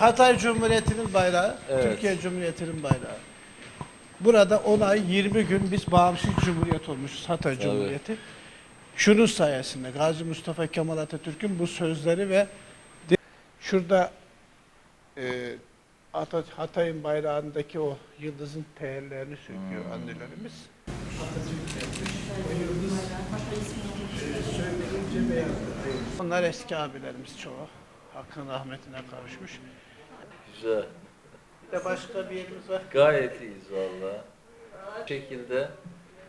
Hatay Cumhuriyeti'nin bayrağı, Evet. Türkiye Cumhuriyeti'nin bayrağı. Burada 10 ay 20 gün biz bağımsız cumhuriyet olmuşuz Hatay Cumhuriyeti. Şunun sayesinde Gazi Mustafa Kemal Atatürk'ün bu sözleri ve şurada e, Ata- Hatay'ın bayrağındaki o yıldızın teellerini söküyor annelerimiz. O yıldız e, beyazladı. Onlar eski abilerimiz çoğu. Hakkın rahmetine kavuşmuş. Güzel. Bir de başka bir yerimiz var. Gayet iyiyiz valla. Bu şekilde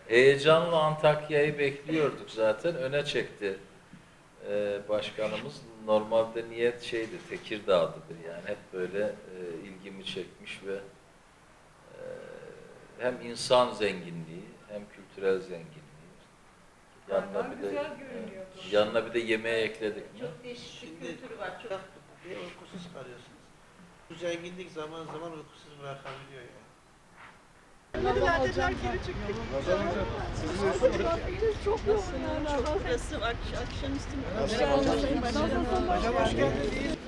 heyecanla Antakya'yı bekliyorduk zaten. Öne çekti e, başkanımız. Normalde niyet şeydi, Tekirdağ'dıdır yani. Hep böyle e, ilgimi çekmiş ve e, hem insan zenginliği hem kültürel zenginliği. Yanına bir de yanına bir de yemeğe ekledik mi? Çok değişik bir var. Çok Bir uykusuz kalıyorsunuz. Bu zenginlik zaman zaman uykusuz bırakabiliyor yani. çok çok burası ak akşamüstü. Hocam hoş geldiniz.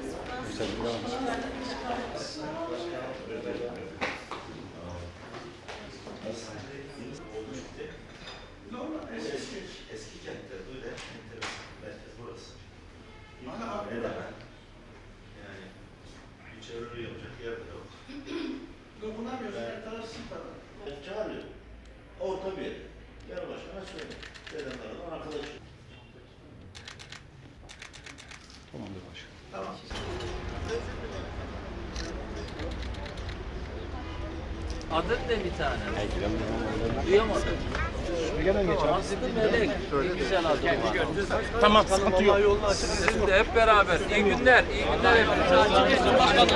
Eski, eski kentler böyle enteresan. Merkez burası. Hemen. Yani bir çevre yapacak yer de yok. Dokunamıyorsun. Her taraf sıfır. Ben çağırıyorum. Orta bir yer. Adın ne bir tane? Duyamadım. Aslı Melek. Ne güzel adı var. Tamam sıkıntı yok. Sizin de hep beraber. İyi günler. İyi günler hepinize.